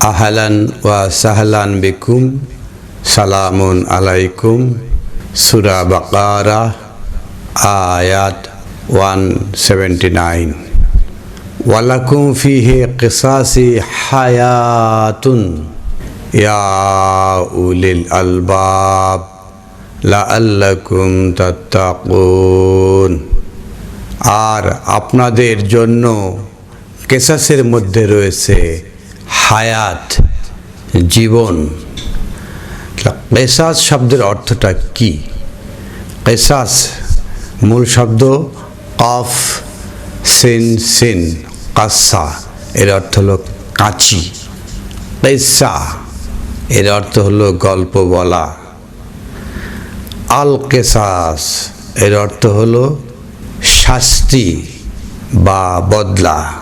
আহলান ওয়া সাহলান বিকুম, সালামুন আলাইকুম। সুরা বাকারা, আয়াত ওয়ান সেভেন্টি নাইন। ওয়ালাকুম ফিহে কিসাসি হায়াতুন। ইয়া উলিল আলবাব, লাআল্লাকুম তাত্তাকুন। আর আপনাদের জন্য কেসাসের মধ্যে রয়েছে হায়াত, জীবন। কেসাস শব্দের অর্থটা কি? কেসাস মূল শব্দ কফ, সিন সিন, কাসা। এর অর্থ হলো কাঁচি। কেসা, এর অর্থ হলো গল্প বলা। আল কেসাস, এর অর্থ হলো শাস্তি বা বদলা।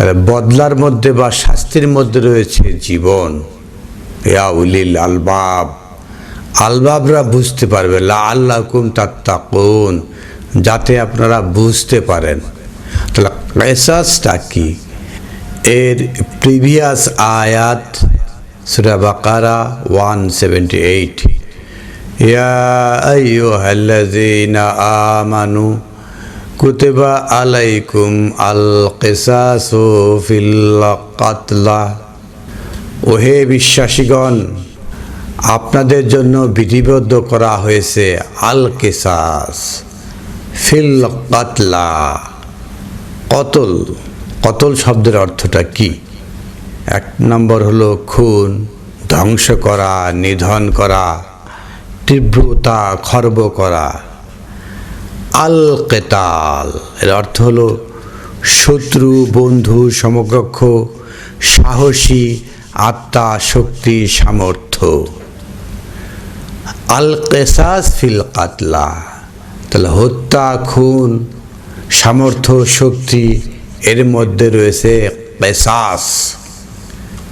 তাহলে বদলার মধ্যে বা শাস্তির মধ্যে রয়েছে জীবন। ইয়া উলিল আলবাব। আলবাবরা বুঝতে পারবে লা আল্লাহ কুম তাত্তাকুন, যাতে আপনারা বুঝতে পারেন। তাহলে কেসাসটা কি? এর প্রিভিয়াস আয়াত, সুরা বাকারা ওয়ান সেভেন্টি এইট। ইয়া আইয়ুহাল্লাযীনা আমানু কুতিবা আলাইকুম আল কিসাসু ফিল কাতলা। ওহে বিশ্বাসীগণ, আপনাদের জন্য বিধিবদ্ধ করা হয়েছে আল কেসাস ফিল কাতলা। কতল কতল শব্দের অর্থটা কি? এক নম্বর হলো খুন, ধ্বংস করা, নিধন করা, তীব্রতা খর্ব করা। আল কেতাল এর অর্থ হলো শত্রু, বন্ধু, সমকক্ষ, সাহসী, আত্মা, শক্তি, সামর্থ্য। আল কেসাস ফিল কাতলা। তাহলে হত্যা, খুন, সামর্থ্য, শক্তি, এর মধ্যে রয়েছে পেশাস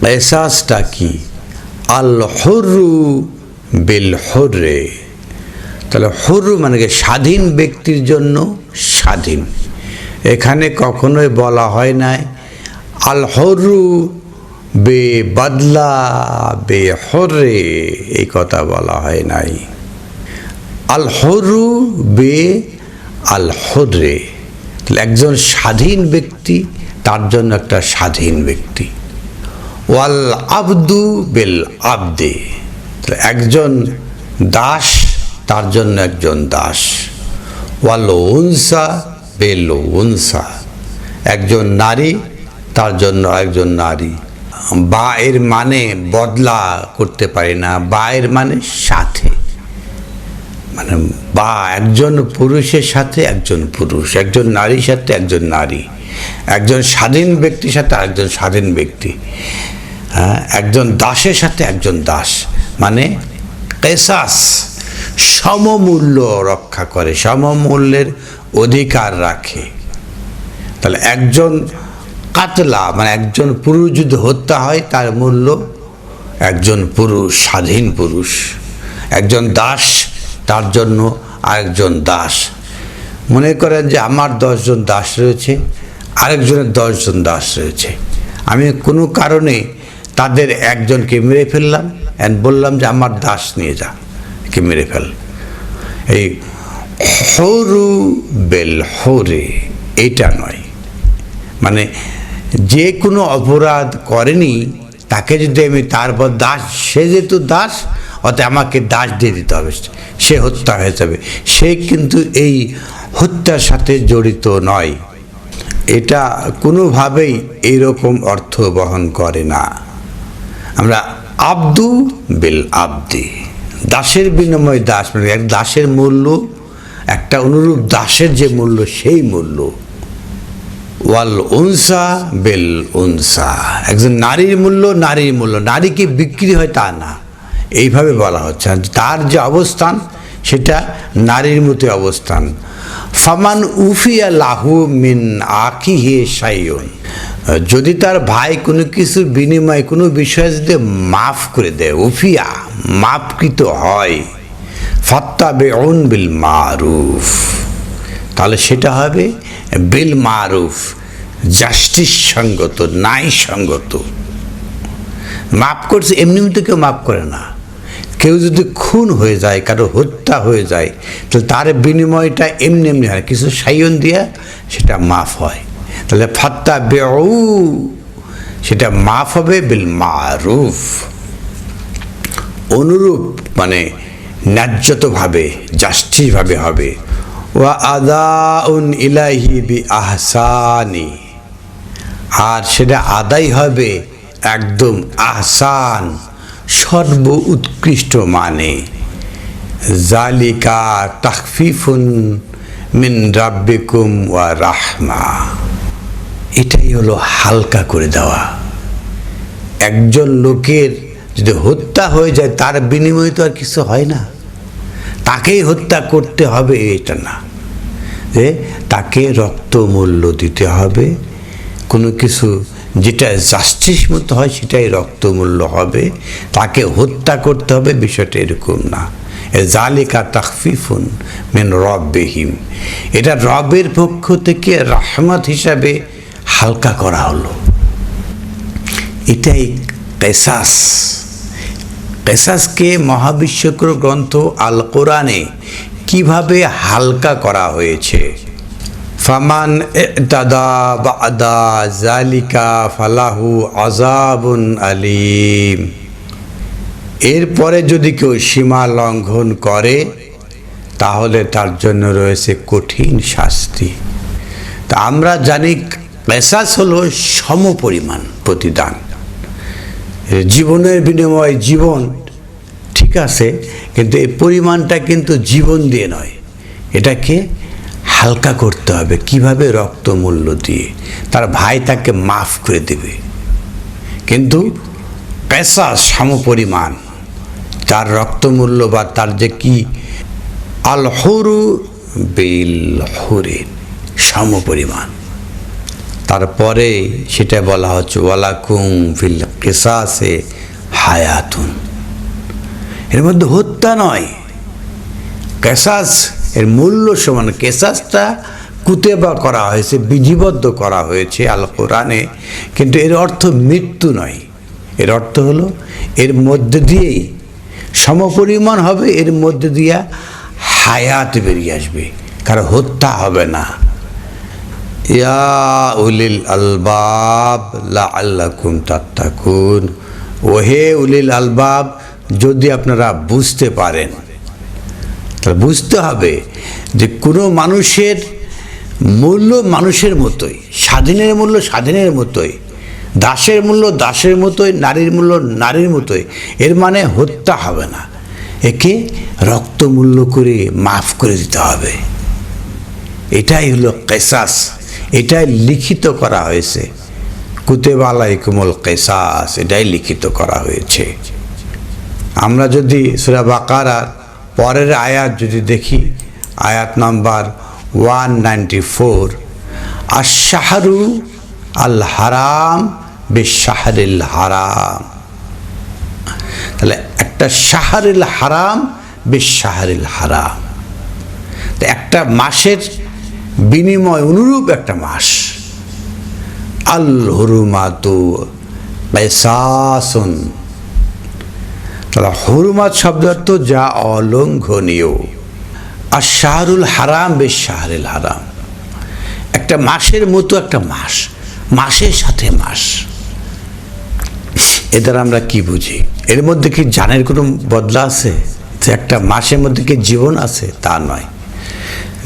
পেশাসটা কি? আল হরু বিল হরে তাহলে হরু মানে কি? স্বাধীন ব্যক্তির জন্য স্বাধীন। এখানে কখনোই বলা হয় নাই, আল হরু বে বদলা বে হরে এই কথা বলা হয় নাই। আল হরু বে আল হরে একজন স্বাধীন ব্যক্তি, তার জন্য একটা স্বাধীন ব্যক্তি। ওয়াল আবদু বেল আবদে। একজন দাস তার জন্য একজন দাস। ওয়াল উনসা বেল উনসা একজন নারী, তার জন্য একজন নারী। বা এর মানে বদলা করতে পারি না, বা এর মানে সাথে। মানে বা একজন পুরুষের সাথে একজন পুরুষ, একজন নারীর সাথে একজন নারী। একজন স্বাধীন ব্যক্তির সাথে আরেকজন স্বাধীন ব্যক্তি। হ্যাঁ একজন দাসের সাথে একজন দাস। মানে কেসাস। সমমূল্য রক্ষা করে, সমমূল্যের অধিকার রাখে। তাহলে একজন কাতলা মানে একজন পুরুষ যদি হত্যা হয়, তার মূল্য একজন পুরুষ, স্বাধীন পুরুষ। একজন দাস, তার জন্য আরেকজন দাস। মনে করেন যে আমার দশজন দাস রয়েছে, আরেকজনের দশজন দাস রয়েছে। আমি কোনো কারণে তাদের একজনকে মেরে ফেললাম অ্যান্ড বললাম যে আমার দাস নিয়ে যা। কে মেরে ফেল। এই হরু বেল হরে এটা নয়। মানে যে কোনো অপরাধ করেনি, তাকে যদি আমি তারপর দাস, সে যেহেতু দাস, অতএব আমাকে দাস দিয়ে দিতে হবে। সে হত্যা হয়ে যাবে। সে কিন্তু এই হত্যার সাথে জড়িত নয়। এটা কোনোভাবেই এইরকম অর্থ বহন করে না। আমরা আব্দু বিল আব্দি। দাসের বিনিময় দাস মানে এক দাসের মূল্য, একটা অনুরূপ দাসের যে মূল্য, সেই মূল্য। ওয়াল উনসা বেল উনসা। একজন নারীর মূল্য নারীর মূল্য। নারীকে বিক্রি হয় তা না। এইভাবে বলা হচ্ছে। তার যে অবস্থান, সেটা নারীর মতো অবস্থান। ফামান উফিয়া লাহু মিন আকি হে সাইয়ন যদি তার ভাই কোনো কিছুর বিনিময়ে কোনো বিষয় যদি মাফ করে দেয়, উফিয়া মাফকৃত হয়। ফত্তা বেউন বিল মারুফ। তাহলে সেটা হবে বিল মারুফ জাস্টিস সঙ্গত নাই সঙ্গত মাফ করছে, এমনি তো কেউ মাফ করে না। কেউ যদি খুন হয়ে যায়, কারও হত্যা হয়ে যায় তো তার বিনিময়টা এমনি এমনি হয়। কিছু সাইন দিয়া সেটা মাফ হয়। তাহলে ফাত্তা বেউ সেটা মাফ হবে বিল মারুফ। অনুরূপ মানে ন্যায্যতভাবে জাস্টিসভাবে হবে। ওয়া আদাউন ইলাহি বি আহসানি আর সেটা আদায় হবে একদম আহসান সর্ব উৎকৃষ্ট মানে। জালিকা তাকফিফুন মিন রাব্বিকুম ওয়া রাহমা। এটাই হলো হালকা করে দেওয়া। একজন লোকের যদি হত্যা হয়ে যায়, তার বিনিময়ে তো আর কিছু হয় না। তাকেই হত্যা করতে হবে, এটা না। যে তাকে রক্ত মূল্য দিতে হবে। কোনো কিছু যেটা জাস্টিস মতো হয়, সেটাই রক্তমূল্য হবে। তাকে হত্যা করতে হবে, বিষয়টা এরকম না। জালিকা তাকফিফুন মেন রব্বেহিম। এটা রবের পক্ষ থেকে রহমত হিসাবে হালকা করা হলো। এটাই পেশাস পেশাসকে মহাবিশ্বকর গ্রন্থ আল কোরআনে কীভাবে হালকা করা হয়েছে? ফামান দাদা বাদা জালিকা ফালাহু আজাবুন আলিম। এরপরে যদি কেউ সীমা লঙ্ঘন করে, তাহলে তার জন্য রয়েছে কঠিন শাস্তি। তা আমরা জানি পেশাস হলো সমপরিমাণ প্রতিদান। জীবনের বিনিময়ে জীবন ঠিক আছে, কিন্তু এই পরিমাণটা কিন্তু জীবন দিয়ে নয়। এটাকে হালকা করতে হবে। কীভাবে রক্ত মূল্য দিয়ে? তার ভাই তাকে মাফ করে দেবে। কিন্তু পেশা সমপরিমাণ। তার রক্তমূল্য বা তার যে কি আল হরু বিল হরে সমপরিমাণ। তারপরে সেটা বলা হচ্ছে ওয়ালাকুম ফিল কেসাসে হায়াতুন। এর মধ্যে হত্যা নয়। কেসাস, এর মূল্য সমান। কেসাসটা কুতেবা করা হয়েছে, বিধিবদ্ধ করা হয়েছে আল কোরআনে কিন্তু এর অর্থ মৃত্যু নয়। এর অর্থ হলো, এর মধ্যে দিয়েই সমপরিমাণ হবে, এর মধ্যে দিয়া হায়াত বেরিয়ে আসবে। কারণ হত্যা হবে না। ইয়া উলিল আলবাব লা আল্লাকুম তাত্তাকুন। ওহে উলিল আলবাব, যদি আপনারা বুঝতে পারেন, তাহলে বুঝতে হবে যে কোনো মানুষের মূল্য মানুষের মতোই, স্বাধীনের মূল্য স্বাধীনের মতোই, দাসের মূল্য দাসের মতোই, নারীর মূল্য নারীর মতোই, এর মানে হত্যা হবে না। একে রক্ত মূল্য করে মাফ করে দিতে হবে। এটাই হলো কেসাস। এটাই লিখিত করা হয়েছে। কুতেবালাই কুমল কেসাস, এটাই লিখিত করা হয়েছে। আমরা যদি সুরা বাকারার পরের আয়াত যদি দেখি, আয়াত নাম্বার ওয়ান নাইনটি ফোর আর শাহরু আল হারাম। বেশাহরিল হারাম তাহলে একটা শাহরিল হারাম বেশাহরিল হারাম। একটা মাসের বিনিময় অনুরূপ একটা মাস। আল হরুমাতু পেসাসন তাহলে হরুমাত শব্দ অর্থ যা অলঙ্ঘনীয়। আর শাহরুল হারাম বেশ শাহরুল হারাম। একটা মাসের মতো একটা মাস, মাসের সাথে মাস। এ দ্বারা আমরা কি বুঝি? এর মধ্যে কি জানের কোনো বদলা আছে? যে একটা মাসের মধ্যে কি জীবন আছে? তা নয়।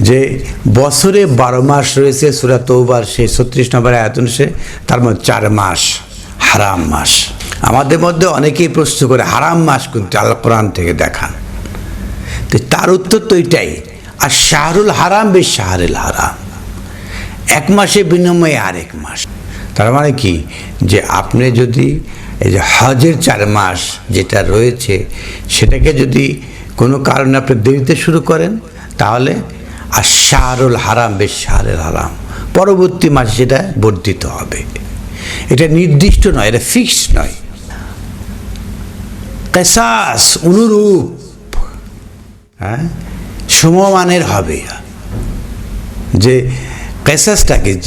যে বছরে বারো মাস রয়েছে সুরা তৌবার সেই ছত্রিশ নম্বর আয়তন সে তার মধ্যে চার মাস, হারাম মাস। আমাদের মধ্যে অনেকেই প্রশ্ন করে, হারাম মাস কিন্তু আল কোরআন থেকে দেখান। তো তার উত্তর তো এটাই, আর শাহরুল হারাম বেশ শাহরুল হারাম। এক মাসে বিনিময়ে আরেক মাস। তার মানে কি? যে আপনি যদি এই যে হজের চার মাস যেটা রয়েছে, সেটাকে যদি কোনো কারণে আপনি দেরিতে শুরু করেন, তাহলে শাহরুল হারাম বেশ শাহরুল হারাম। পরবর্তী মাসে সেটা বর্ধিত হবে। এটা নির্দিষ্ট নয়, এটা ফিক্সড নয়। কেসাস অনুরূপ। হ্যাঁ? সমমানের হবে। যে কেসাসটাকে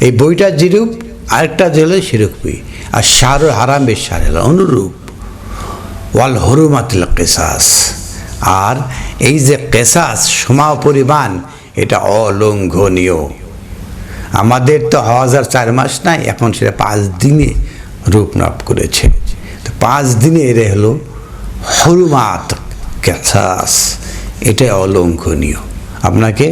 এই বইটা যেরূপ, আরেকটা যে হলো শিরকপুই আর শাহরু হারাম বেশ সারেল অনুরূপ। ওয়াল হরুমাতিল কেসাস। আর এই যে কেসাস সমা পরিমাণ এটা অলঙ্ঘনীয়। আমাদের তো হাজার চার মাস নাই, এখন সেটা পাঁচ দিনে রূপ লাভ করেছে। তো পাঁচ দিনে এর হলো হরুমাত ক্যাথাস এটা অলঙ্ঘনীয়। আপনাকে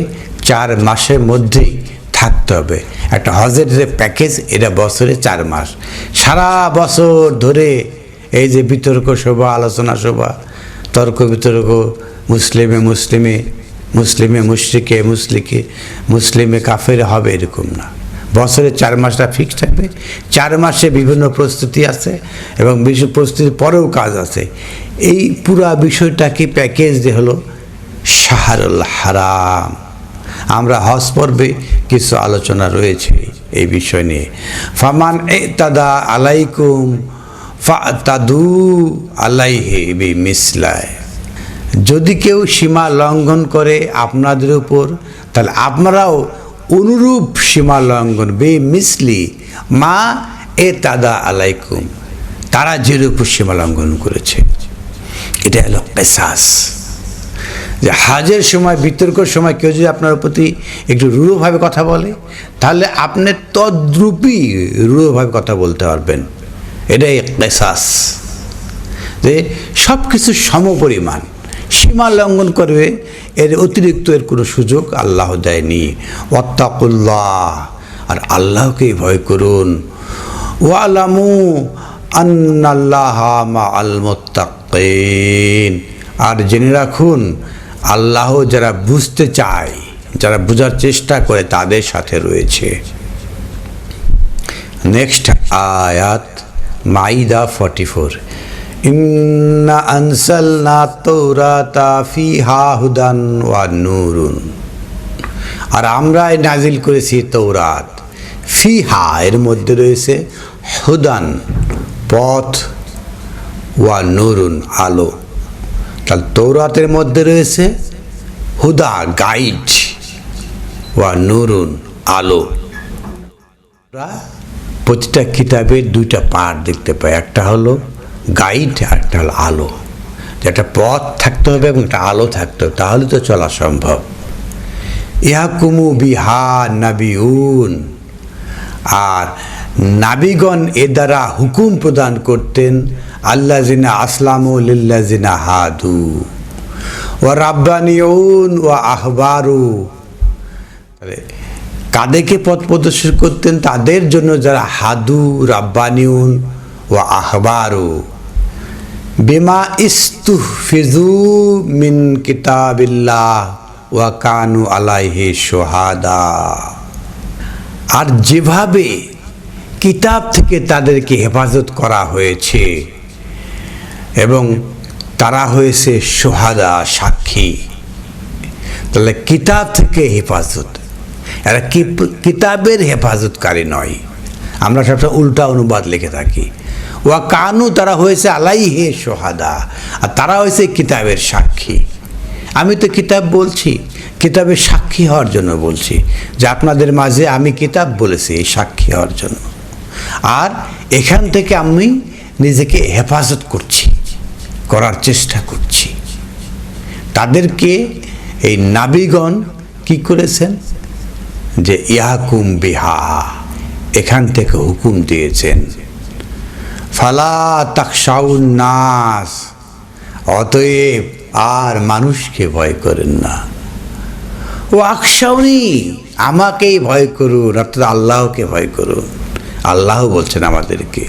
চার মাসের মধ্যেই থাকতে হবে। একটা হজের যে প্যাকেজ, এটা বছরে চার মাস। সারা বছর ধরে এই যে বিতর্ক সভা, আলোচনা সভা, তর্ক বিতর্ক, মুসলিমে মুসলিমে মুসলিমে মুশরিকে, মুসলিকে, মুসলিমে কাফের হবে এরকম না। বছরে চার মাসটা ফিক্স থাকবে। চার মাসে বিভিন্ন প্রস্তুতি আছে এবং বিশ্ব প্রস্তুতির পরেও কাজ আছে। এই পুরা বিষয়টাকে প্যাকেজ দিয়ে হলো? শাহরুল হারাম। আমরা হজ পর্বে কিছু আলোচনা রয়েছে এই বিষয় নিয়ে। ফামান এ তাদা আলাইকুম ফা তাদু আলাইহে বি মিসলায় যদি কেউ সীমা লঙ্ঘন করে আপনাদের উপর, তাহলে আপনারাও অনুরূপ সীমা লঙ্ঘন বে মিসলি মা এ তাদা আলাইকুম। তারা যেরূপ সীমা লঙ্ঘন করেছে। এটা হলো পেশাস যে হাজের সময়, বিতর্কর সময় কেউ যদি আপনার প্রতি একটু রূঢ়ভাবে কথা বলে, তাহলে আপনি তদ্রূপই রূঢ়ভাবে কথা বলতে পারবেন। এটাই পেশাস যে সব কিছু সমপরিমাণ। সীমা লঙ্ঘন করবে, এর অতিরিক্ত এর কোনো সুযোগ আল্লাহ দেয়নি। অত্তাকুল্লাহ আর আল্লাহকেই ভয় করুন। ওয়ালামু আন্নাল্লাহ মা আর জেনে রাখুন, আল্লাহ যারা বুঝতে চায়, যারা বোঝার চেষ্টা করে তাদের সাথে রয়েছে। নেক্সট আয়াত, মাইদা ফর্টি ফোর। ইন্না আনসালনা তৌরাতা ফিহা হুদান ওয়া নূরুন। আর আমরা নাজিল করেছি তৌরাত ফিহা এর মধ্যে রয়েছে হুদান, পথ ওয়া নুরুন, আলো। তাহলে তৌরাতের মধ্যে রয়েছে হুদা, গাইড ওয়া নুরুন, আলো। প্রতিটা কিতাবের দুইটা পার্ট দেখতে পাই। একটা হলো গাইড একটা আলো একটা পথ থাকতে হবে এবং একটা আলো থাকতে হবে, তাহলে তো চলা সম্ভব। ইয়াকুমু বিহা নাবিউন, আর নাবিগণ এ দ্বারা হুকুম প্রদান করতেন আল্লাহ জিনা আসলাম লিল্লা জিনা হাদু ও রাব্বানিউন ও আহবারু। কাদেরকে পথ প্রদর্শন করতেন? তাদের জন্য যারা হাদু, রাব্বানিউন ও আহবারু। বিমা ইস্তুহ ফিজু মিন কিতাবিল্লাহ ওয়া কানু আলাইহি সোহাদা আর যেভাবে কিতাব থেকে তাদেরকে হেফাজত করা হয়েছে এবং তারা হয়েছে সোহাদা সাক্ষী, তাহলে কিতাব থেকে হেফাজত, এরা কিতাবের হেফাজতকারী নয়। আমরা সবসময় উল্টা অনুবাদ লিখে থাকি। ওয়া কানু তারা হয়েছে আলাই হে সোহাদা আর তারা হয়েছে কিতাবের সাক্ষী। আমি তো কিতাব বলছি, কিতাবের সাক্ষী হওয়ার জন্য বলছি, যে আপনাদের মাঝে আমি কিতাব বলেছি এই সাক্ষী হওয়ার জন্য। আর এখান থেকে আমি নিজেকে হেফাজত করছি, করার চেষ্টা করছি। তাদেরকে এই নাবিগণ কি করেছেন? যে ইয়াকুম বিহা, এখান থেকে হুকুম দিয়েছেন। ফালা তাকসাউন নাস, অতএব আর মানুষকে ভয় করেন না। ও আকসাউনি আমাকেই ভয় করুন, অর্থাৎ আল্লাহকে ভয় করুন। আল্লাহ বলছেন আমাদেরকে,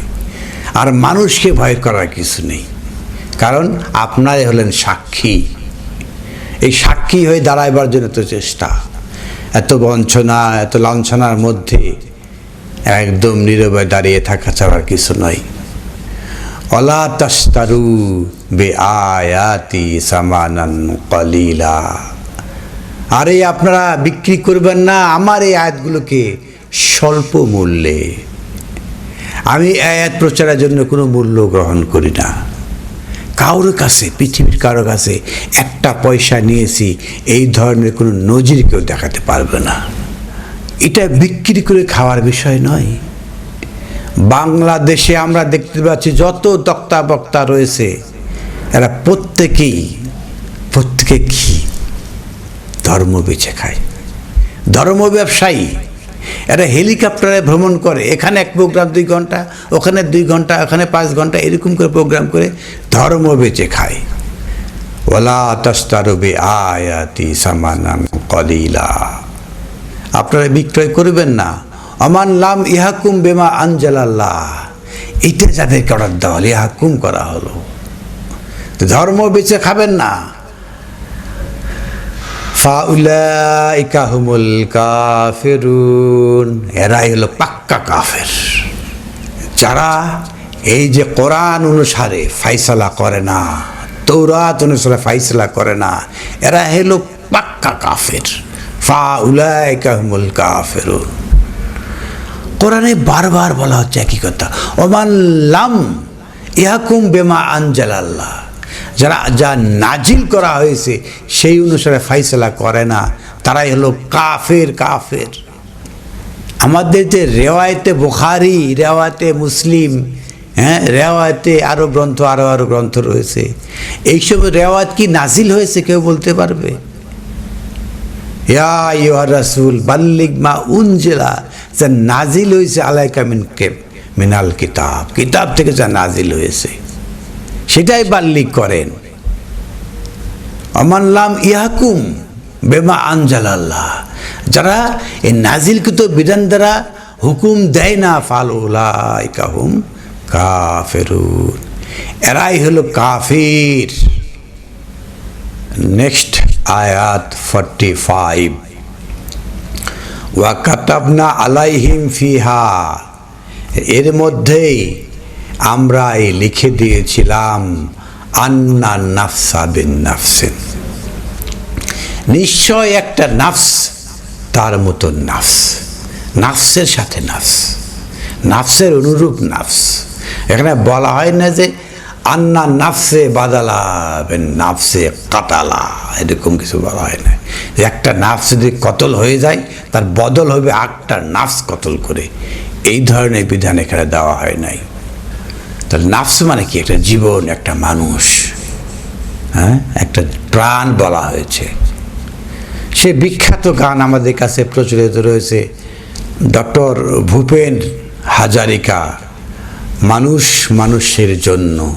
আর মানুষকে ভয় করার কিছু নেই। কারণ আপনারাই হলেন সাক্ষী। এই সাক্ষী হয়ে দাঁড়াইবার জন্য তো চেষ্টা। এত বঞ্চনা, এত লাঞ্ছনার মধ্যে একদম নীরবে দাঁড়িয়ে থাকা ছাড়ার কিছু নয়। অলা তাস্তারু বে আয়াতি সামানান কলিলা। আরে আপনারা বিক্রি করবেন না, আমার এই আয়াতগুলোকে স্বল্প মূল্যে। আমি আয়াত প্রচারের জন্য কোনো মূল্য গ্রহণ করি না। কারোর কাছে, পৃথিবীর কারোর কাছে একটা পয়সা নিয়েছি, এই ধরনের কোনো নজির কেউ দেখাতে পারবে না। এটা বিক্রি করে খাওয়ার বিষয় নয়। বাংলাদেশে আমরা দেখতে পাচ্ছি যত দক্তা বক্তা রয়েছে, এরা প্রত্যেকেই, প্রত্যেকে কি? ধর্ম বেছে খায়। ধর্ম ব্যবসায়ী। এরা হেলিকপ্টারে ভ্রমণ করে। এখানে এক প্রোগ্রাম দুই ঘণ্টা, ওখানে দুই ঘণ্টা, ওখানে পাঁচ ঘণ্টা, এরকম করে প্রোগ্রাম করে ধর্ম বেঁচে খায়। ওলা তস্তারবে আয়াতি সামানান কলিলা। আপনারা বিক্রয় করবেন না। অমান লাম ইহাকুম বেমা আঞ্জালাল্লাহ এটা যাদেরকে অর্ডার দেওয়া হলো ইহাকুম করা হলো। ধর্ম বেচে খাবেন না। ফাউলাইকা হুমুল কাফেরুন। এরাই হলো পাক্কা কাফের। যারা এই যে কোরআন অনুসারে ফাইসলা করে না তৌরাত অনুসারে ফাইসলা করে না, এরা হলো পাক্কা কাফের। ফা উলাইকা হুমুল কাফেরুন। কোরআনে বারবার বলা হচ্ছে একই কথা। ওমান লাম ইহাকুম বেমা আনজাল আল্লাহ যারা, যা নাজিল করা হয়েছে, সেই অনুসারে ফাইসলা করে না। তারাই হলো কাফের কাফের। আমাদের যে রেওয়ায়তে বুখারি, রেওয়ায়তে মুসলিম হ্যাঁ রেওয়ায়তে আরও গ্রন্থ আরও আরও গ্রন্থ রয়েছে। এইসব রেওয়াত কি নাজিল হয়েছে কেউ বলতে পারবে? ইয়া ইয়া রাসুল বাল্লিক মা উনজেলা যা নাজিল হয়েছে আলাইকা মিন কে? মিনাল কিতাব। কিতাব থেকে যা নাজিল হয়েছে। সেটাই বাল্লিক করেন। অমানলাম ইহাকুম বেমা আনজাল আল্লাহ যারা এই নাজিলকৃত বিধান দ্বারা হুকুম দেয় না, ফাল উলাই কাহুম কাফেরুন। এরাই হলো কাফির। নেক্সট আয়াত ফর্টি ফাইভ। ওয়াকাতাবনা আলাইহিম ফিহা। এর মধ্যেই আমরা এই লিখে দিয়েছিলাম, আন্না নাফসা বিন নাফসিন। নিশ্চয় একটা নাফস তার মতো নাফস। নাফসের সাথে নাফস। নাফসের অনুরূপ নাফস। এখানে বলা হয় না যে আন্না নাফসে বাদালা নাফসে কাতালা। এরকম কিছু বলা হয় না। একটা নাফস যদি কতল হয়ে যায়, তার বদল হবে আটটা নাফস কতল করে। এই ধরনের বিধান এখানে দেওয়া হয় নাই। তাহলে নাফস মানে কি? একটা জীবন, একটা মানুষ। হ্যাঁ? একটা প্রাণ বলা হয়েছে। সে বিখ্যাত গান আমাদের কাছে প্রচলিত রয়েছে। ডক্টর ভূপেন হাজারিকা, মানুষ মানুষের জন্য।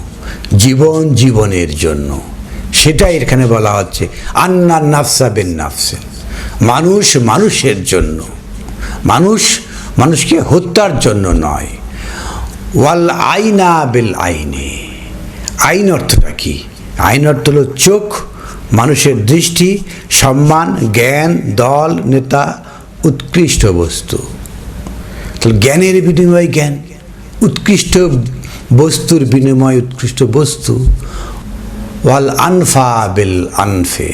জীবন জীবনের জন্য। সেটাই এখানে বলা হচ্ছে। আন্না নাফসা বিন নাফসে। মানুষ মানুষের জন্য। মানুষ মানুষকে হত্যার জন্য নয়। ওয়াল আইনা বিল আইনে। আইন অর্থটা কি? আইন অর্থ হলো চোখ, মানুষের দৃষ্টি, সম্মান, জ্ঞান, দল, নেতা, উৎকৃষ্ট বস্তু। জ্ঞানের বিনিময়ে জ্ঞান, উৎকৃষ্ট বস্তুর বিনিময় উৎকৃষ্ট বস্তু। ওয়াল আনফা বিল আনফে,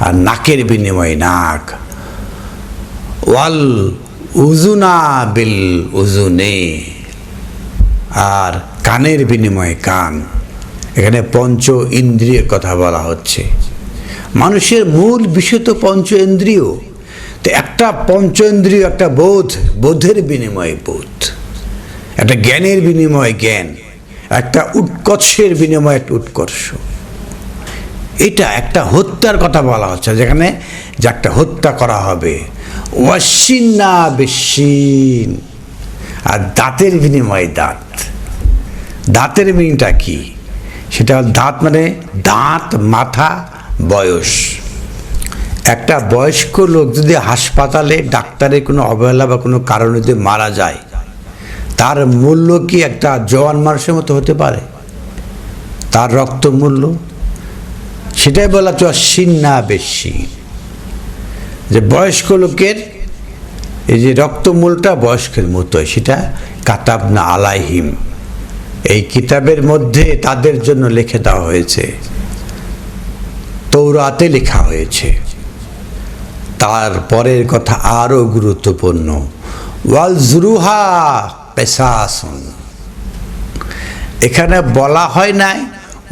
আর নাকের বিনিময়ে নাক। ওয়াল উজুনা বিল উজুনে আর কানের বিনিময় কান। এখানে পঞ্চ ইন্দ্রিয়ের কথা বলা হচ্ছে। মানুষের মূল বিষয় তো পঞ্চ ইন্দ্রিয়। তো একটা পঞ্চ ইন্দ্রিয়, একটা বোধ, বোধের বিনিময়ে বোধ। একটা জ্ঞানের বিনিময় জ্ঞান, একটা উৎকর্ষের বিনিময় একটা উৎকর্ষ। এটা একটা হত্যার কথা বলা হচ্ছে, যেখানে যে একটা হত্যা করা হবে। ওয়াসিন্না বেশিন। আর দাঁতের বিনিময়ে দাঁত। দাঁতের মিনিংটা কি? সেটা দাঁত মানে দাঁত, মাথা, বয়স। একটা বয়স্ক লোক যদি হাসপাতালে ডাক্তারের কোনো অবহেলা বা কোনো কারণে যদি মারা যায় তার মূল্য কি একটা জওয়ান মানুষের মতো হতে পারে? তার রক্ত মূল্য? সেটাই বলা তো সিন্না বেশি। যে বয়স্ক লোকের এই যে রক্তমূলটা বয়স্কের মতো সেটা কাতাব না আলাইহিম। এই কিতাবের মধ্যে তাদের জন্য লিখে দেওয়া হয়েছে। তৌরাতে লেখা হয়েছে। তার পরের কথা আরও গুরুত্বপূর্ণ। ওয়াল জুরুহা পেশাসন। এখানে বলা হয় নাই,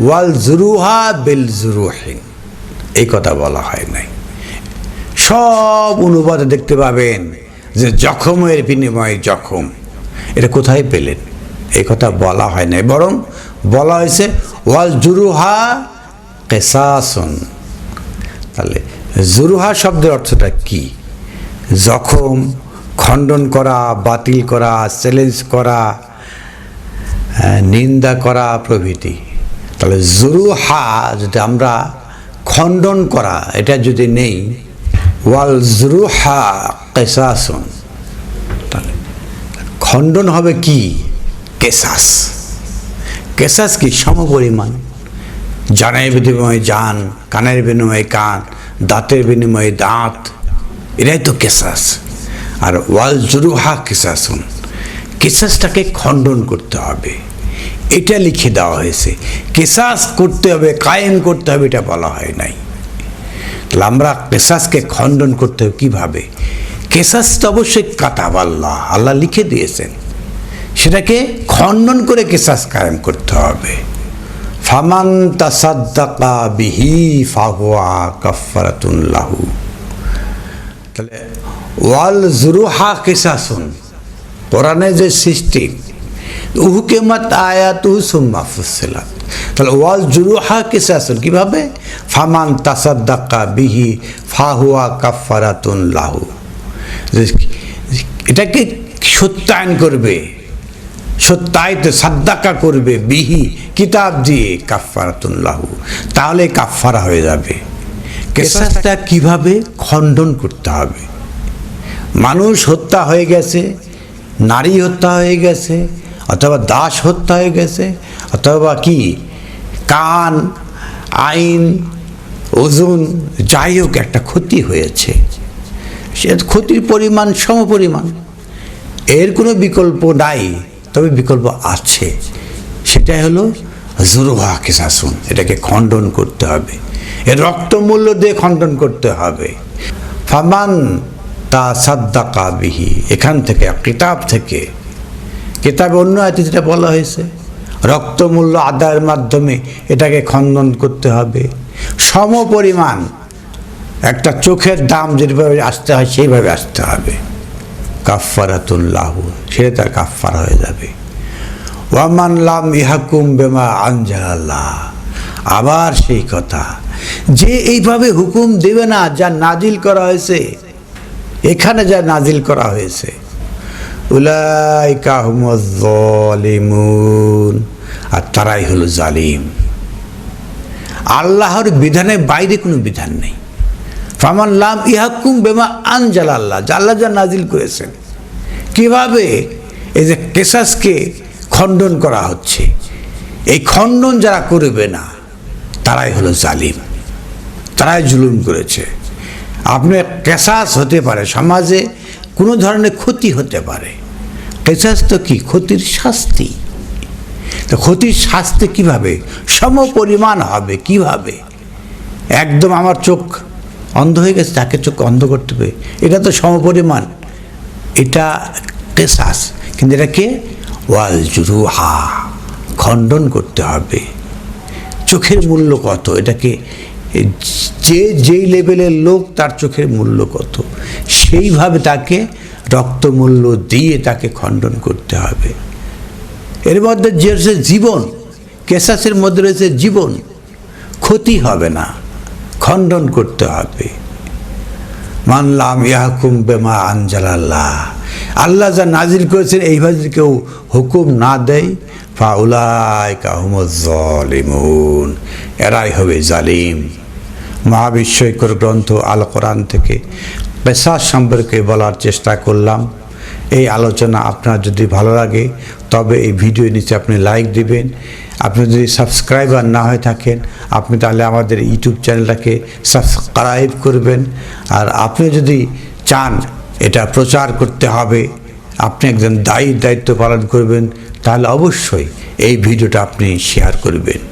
ওয়াল জুরুহা বিল জুরুহিন এই কথা বলা হয় নাই। সব অনুবাদে দেখতে পাবেন যে জখমের বিনিময়ে জখম। এটা কোথায় পেলেন? এই কথা বলা হয় নাই, বরং বলা হয়েছে ওয়াল জুরুহা কেসাসন। তাহলে জুরুহা শব্দের অর্থটা কি? জখম খণ্ডন করা, বাতিল করা, চ্যালেঞ্জ করা নিন্দা করা প্রভৃতি। তাহলে জুরুহা যদি আমরা খণ্ডন করা, এটা যদি নেই, ওয়াল জুরুহা কেসাসন। তাহলে খণ্ডন হবে কি? কেসাস। কেসাস কি? সমপরিমাণ। জানের বিনিময়ে জান, কানের বিনিময়ে কান, দাঁতের বিনিময়ে দাঁত এটাই তো কেসাস। আর ওয়াল জুরুহা কেসাসুন। কেসাসটাকে খণ্ডন করতে হবে। এটা লিখে দেওয়া হয়েছে। কেসাস করতে হবে, কায়েম করতে হবে, এটা বলা হয় নাই। তাহলে আমরা কেসাসকে খণ্ডন করতে হবে কীভাবে? কেসাস তো অবশ্যই কাতাব আল্লাহ আল্লাহ লিখে দিয়েছেন। সেটাকে খণ্ডন করে কেসাস কায়েম করতে হবে। ফামান তাসাদ্দাকা বিহি ফাহুয়া কাফরাতুন্লাহু তাহলে ওয়াল জুরুহা কেসাসুন। কোরআনে যে সৃষ্টি, উহুকেমাত আয়াত সুম্মা ফুসিলাত তাহলে ওয়াল জুরুহা কেসাসুন কীভাবে? ফামান তাসাদ্দাকা বিহি ফাহুয়া কাফারাতুন লাহু। এটাকে সত্যায়ন করবে? সত্যায়িত সাদ্দাকা করবে বিহি কিতাব দিয়ে কাফারাতুল্লাহু তাহলে কাফারা হয়ে যাবে। কেসাসটা কীভাবে খণ্ডন করতে হবে? মানুষ হত্যা হয়ে গেছে, নারী হত্যা হয়ে গেছে, অথবা দাস হত্যা হয়ে গেছে, অথবা কি? কান, আইন, ওজন, যাই হোক, একটা ক্ষতি হয়েছে। সে ক্ষতির পরিমাণ সমপরিমাণ। এর কোনো বিকল্প নাই, তবে বিকল্প আছে। সেটাই হলো জুরুহা শাসন এটাকে খণ্ডন করতে হবে। এর রক্তমূল্য দিয়ে খণ্ডন করতে হবে। ফামান তা সাদ্দাকা বিহি এখান থেকে, কিতাব থেকে। কিতাবে অন্য আয়তে যেটা বলা হয়েছে, রক্তমূল্য আদায়ের মাধ্যমে এটাকে খণ্ডন করতে হবে। সমপরিমাণ একটা চোখের দাম যেভাবে আসতে হয়, সেইভাবে আসতে হবে। কাফারাতুল্লাহ সেটা তার কাফার হয়ে যাবে। ওয়ামান লাম ইহাকুম বেমা আনজাল্লাহ আবার সেই কথা, যে এইভাবে হুকুম দেবে না, যা নাজিল করা হয়েছে এখানে যা নাজিল করা হয়েছে। হুমুন আর তারাই হলো জালিম। আল্লাহর বিধানের বাইরে কোনো বিধান নেই। ফামান লাম ইহাকুম বেমা আনজাল আল্লাহ আল্লাহ যা নাজিল করেছেন। কীভাবে এই যে কেসাসকে খণ্ডন করা হচ্ছে, এই খণ্ডন যারা করবে না, তারাই হলো জালিম। তারাই জুলুম করেছে। আপনি কেসাস হতে পারে, সমাজে কোনো ধরনের ক্ষতি হতে পারে। কেসাস তো কি? ক্ষতির শাস্তি। তো ক্ষতির শাস্তি কীভাবে? সমপরিমাণ হবে কীভাবে? একদম আমার চোখ অন্ধ হয়ে গেছে, তাকে চোখ অন্ধ করতে হবে। এটা তো সমপরিমাণ এটা কেসাস। কিন্তু এটাকে ওয়াল জুরুহা। খণ্ডন করতে হবে। চোখের মূল্য কত? এটাকে যে যেই লেভেলের লোক, তার চোখের মূল্য কত? সেইভাবে তাকে রক্তমূল্য দিয়ে তাকে খণ্ডন করতে হবে। এর মধ্যে যে রয়েছে জীবন কেসাসের মধ্যে রয়েছে জীবন। ক্ষতি হবে না, খণ্ডন করতে হবে। মানলাম ইয়াহুকুম বেমা আনজালাল্লাহ আল্লাহ। যা নাজিল করেছেন এইভাবে যদি কেউ হুকুম না দেয়। ফাউলাই কাহমুজলিমুন এরাই হবে জালিম। মহাবিশ্বকর গ্রন্থ আল কোরআন থেকে পেশা সম্পর্কে বলার চেষ্টা করলাম। এই আলোচনা আপনার যদি ভালো লাগে, তবে এই ভিডিও নিচে আপনি লাইক দিবেন। আপনি যদি সাবস্ক্রাইবার না হয়ে থাকেন, আপনি তাহলে আমাদের ইউটিউব চ্যানেলটাকে সাবস্ক্রাইব করবেন। আর আপনি যদি চান এটা প্রচার করতে হবে, আপনি একজন দায়ী দায়িত্ব পালন করবেন, তাহলে অবশ্যই এই ভিডিওটা আপনি শেয়ার করবেন।